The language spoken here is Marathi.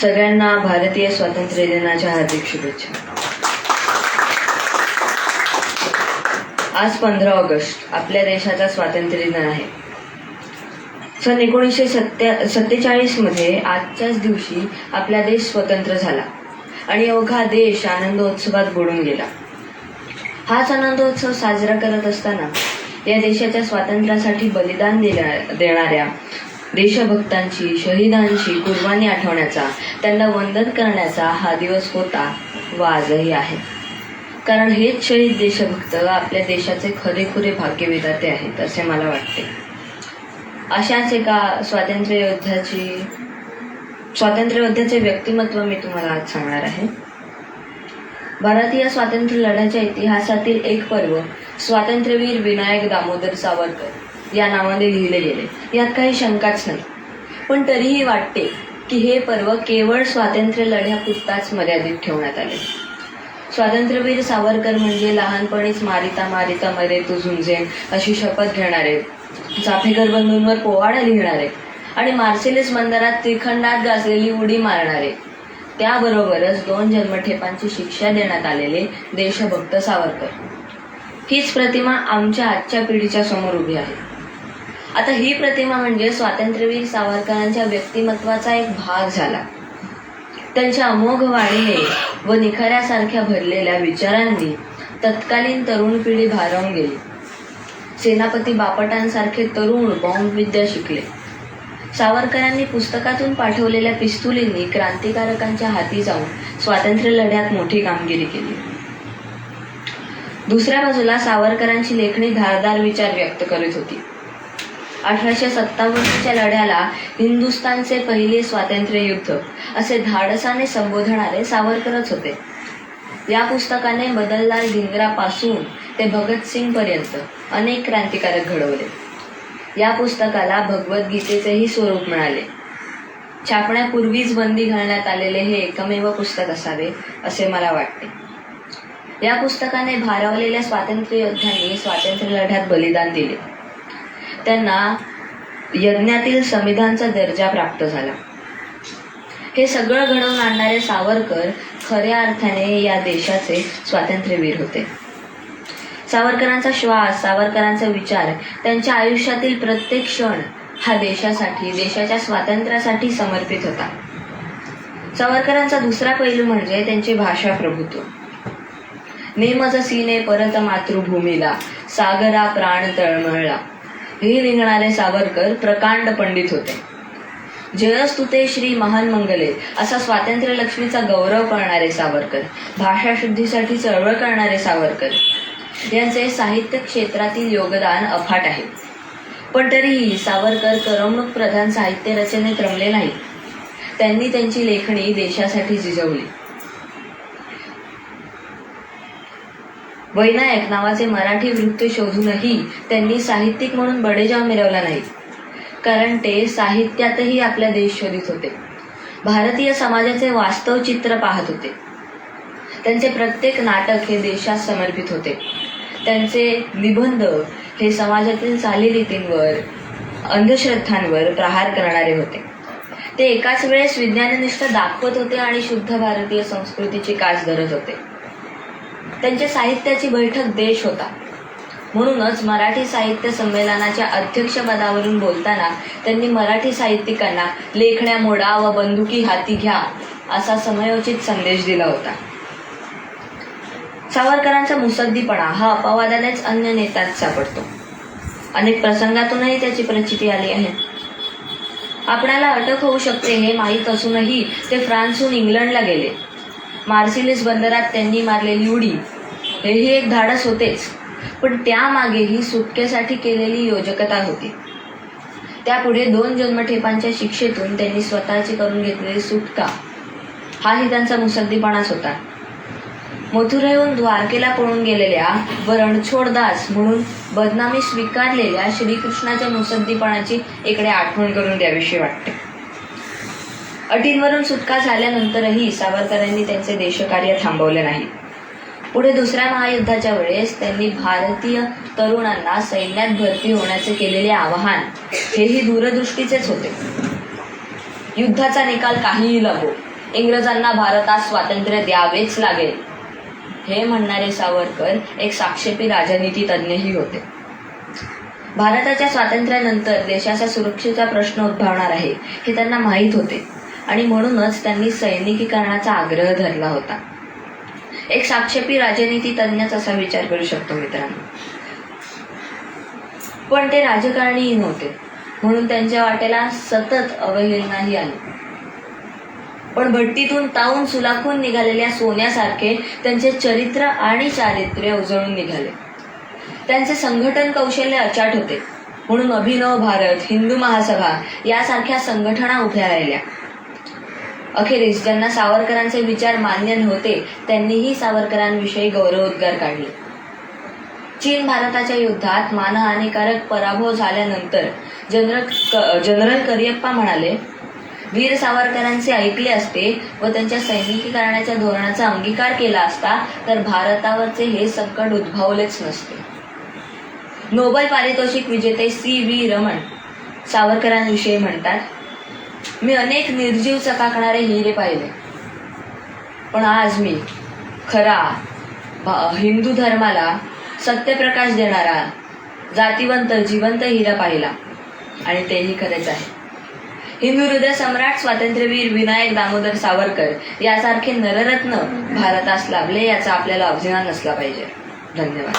सगळ्यांना भारतीय स्वातंत्र्य दिनाच्या हार्दिक शुभेच्छा. आज पंधरा ऑगस्ट आपल्या देशाचा स्वातंत्र्य दिन आहे. सन एकोणीसशे सत्या सत्तेचाळीसमध्ये आजच्याच दिवशी आपला देश स्वतंत्र झाला आणि अवघा देश आनंदोत्सवात बुडून गेला. हाच आनंदोत्सव साजरा करत असताना या देशाच्या स्वातंत्र्यासाठी बलिदान देण्या- देणाऱ्या देशभक्तांची शहीदांची कुर्बानी आठवण्याचा त्यांना वंदन करण्याचा हा दिवस होता व आजही आहे. कारण हेच शहीद देशभक्त आपल्या देशाचे खरेखुरे भाग्यविधाते आहेत असे मला वाटते. अशाच एका स्वातंत्र्य योद्ध्याची स्वातंत्र्य योद्ध्याचे व्यक्तिमत्व मी तुम्हाला आज सांगणार आहे. भारतीय स्वातंत्र्य लढ्याच्या इतिहासातील एक पर्व स्वातंत्र्यवीर विनायक दामोदर सावरकर. या नावाने लिहिले गेले. यात काही शंकाच नाही. पण तरीही वाटते की हे पर्व केवळ स्वातंत्र्य लढ्यापुरताच मर्यादित ठेवण्यात आले. स्वातंत्र्यवीर सावरकर म्हणजे लहानपणीच मारिता मारिता मरे तू झुंजेन अशी शपथ घेणारे चाफेकर बंधूंवर पोवाडा लिहिणारे आणि मार्सेलिस मंदिरात त्रिखंडात गाजलेली उडी मारणारे. त्याबरोबरच दोन जन्मठेपांची शिक्षा देण्यात आलेले देशभक्त सावरकर. हीच प्रतिमा आमच्या आजच्या पिढीच्या समोर उभी आहे. आता ही प्रतिमा म्हणजे स्वातंत्र्यवीर सावरकरांच्या व्यक्तिमत्वाचा एक भाग झाला. त्यांच्या अमोघ वाणीने व निखाऱ्यासारख्या भरलेल्या विचारांनी तत्कालीन तरुण पिढी भारावून गेली. सेनापती बापटांसारखे तरुण बॉम्बविद्या शिकले. सावरकरांनी पुस्तकातून पाठवलेल्या पिस्तुलींनी क्रांतिकारकांच्या हाती जाऊन स्वातंत्र्य लढ्यात मोठी कामगिरी केली. दुसऱ्या बाजूला सावरकरांची लेखणी धारदार विचार व्यक्त करीत होती. अठराशे सत्तावन्नच्या लढ्याला हिंदुस्थानचे पहिले स्वातंत्र्य युद्ध असे धाडसाने संबोधणारे सावरकरच होते. या पुस्तकाने बदलदार धिंगरापासून ते भगतसिंग पर्यंत अनेक क्रांतिकारक घडवले. या पुस्तकाला भगवद्गीतेचेही स्वरूप मिळाले. छापण्यापूर्वीच बंदी घालण्यात आलेले हे एकमेव पुस्तक असावे असे मला वाटते. या पुस्तकाने भारावलेल्या स्वातंत्र्य योद्ध्यांनी स्वातंत्र्य लढ्यात बलिदान दिले. त्यांना यज्ञातील संविधानचा दर्जा प्राप्त झाला. हे सगळं घडवून आणणारे सावरकर खऱ्या अर्थाने या देशाचे स्वातंत्र्यवीर होते. सावरकरांचा श्वास सावरकरांचा विचार त्यांच्या आयुष्यातील प्रत्येक क्षण हा देशासाठी देशाच्या स्वातंत्र्यासाठी समर्पित होता. सावरकरांचा दुसरा पैलू म्हणजे त्यांचे भाषा प्रभुत्व. नेमज सीने परत मातृभूमीला सागरा प्राण तळमळला. हे लिहिणारे सावरकर प्रकांड पंडित होते. जयस्तुते श्री महान मंगले असा स्वातंत्र्य लक्ष्मीचा गौरव करणारे सावरकर भाषा शुद्धीसाठी चळवळ करणारे सावरकर. यांचे साहित्य क्षेत्रातील योगदान अफाट आहे. पण तरीही सावरकर करमणूक प्रधान साहित्य रचनेत रमले नाही त्यांनी त्यांची लेखणी देशासाठी झिजवली वैनायक नावाचे मराठी वृत्त शोधूनही त्यांनी साहित्यिक म्हणून बडेजाव मिळवला नाही. कारण ते साहित्यातही आपला देश शोधित होते. भारतीय समाजाचे वास्तव चित्र पाहत होते. त्यांचे प्रत्येक नाटक हे देशात समर्पित होते. त्यांचे निबंध हे समाजातील चालीरीतींवर अंधश्रद्धांवर प्रहार करणारे होते. ते एकाच वेळेस विज्ञाननिष्ठ दाखवत होते आणि शुद्ध भारतीय संस्कृतीची कास धरत होते. त्यांच्या साहित्याची बैठक देश होता. म्हणूनच मराठी साहित्य संमेलनाच्या अध्यक्षपदावरून बोलताना त्यांनी मराठी साहित्यिकांना लेखण्या मोडा व बंदुकी हाती घ्या असा समयोचित संदेश दिला होता. सावरकरांचा मुसद्दीपणा हा अपवादानेच अन्य नेत्यात सापडतो. अनेक प्रसंगातूनही त्याची प्रचिती आली आहे. आपणाला अटक होऊ शकते हे माहीत असूनही ते फ्रान्सहून इंग्लंडला गेले. मार्सिलिस बंदरात त्यांनी मारलेली उडी. हेही एक धाडस होतेच. पण त्यामागेही सुटकेसाठी केलेली योजकता होती. त्यापुढे दोन जन्मठेपांच्या शिक्षेतून त्यांनी स्वतःची करून घेतलेली सुटका. हाही त्यांचा मुसद्दीपणाच होता. मथुरेहून द्वारकेला पळून गेलेल्या व रणछोडदास म्हणून बदनामी स्वीकारलेल्या श्रीकृष्णाच्या मुसद्दीपणाची इकडे आठवण करून द्यावीशी वाटते. अटींवरून सुटका झाल्यानंतरही सावरकरांनी त्यांचे देशकार्य थांबवले नाही. पुढे दुसऱ्या महायुद्धाच्या वेळेस त्यांनी भारतीय तरुणांना सैन्यात भरती होण्याचे केलेले आवाहन हेही दूरदृष्टीचेच होते. युद्धाचा निकाल काहीही लागो इंग्रजांना भारतात स्वातंत्र्य द्यावेच लागेल हे म्हणणारे सावरकर एक साक्षेपी राजनीती तज्ज्ञही होते. भारताच्या स्वातंत्र्यानंतर देशाच्या सुरक्षेचा प्रश्न उद्भवणार आहे हे त्यांना माहीत होते. आणि म्हणूनच त्यांनी सैनिकीकरणाचा आग्रह धरला होता. एक साक्षेपी राजनीती तज्ञच असा विचार करू शकतो मित्रांनो. पण ते राजकारणीही नव्हते. म्हणून त्यांच्या वाटेला सतत अवहेलनाही आली. पण भट्टीतून ताऊन सुलाखून निघालेल्या सोन्यासारखे त्यांचे चरित्र आणि चारित्र्य उजळून निघाले. त्यांचे संघटन कौशल्य अचाट होते. म्हणून अभिनव भारत हिंदू महासभा यासारख्या संघटना उभ्या राहिल्या. अखेरीस ज्यांना सावरकरांचे विचार मान्य नव्हते त्यांनीही सावरकरांविषयी गौरवोद्गार काढले. चीन भारताच्या युद्धात मानहानिकारक पराभव झाल्यानंतर जनरल जनरल करियप्पा म्हणाले वीर सावरकरांचे ऐकले असते व त्यांच्या सैनिकीकरणाच्या धोरणाचा अंगीकार केला असता तर भारतावरचे हे संकट उद्भवलेच नसते. नोबल पारितोषिक विजेते सी व्ही रमण सावरकरांविषयी म्हणतात मी अनेक निर्जीव चकाकणारे हिरे पाहिले. पण आज मी खरा हिंदू धर्माला सत्यप्रकाश देणारा जातीवंत जिवंत हिरा पाहिला. आणि तेही खरेच आहे. हिंदू हृदय सम्राट स्वातंत्र्यवीर विनायक दामोदर सावरकर यासारखे नररत्न भारतास लाभले याचा आपल्याला अभिमान असला पाहिजे. धन्यवाद.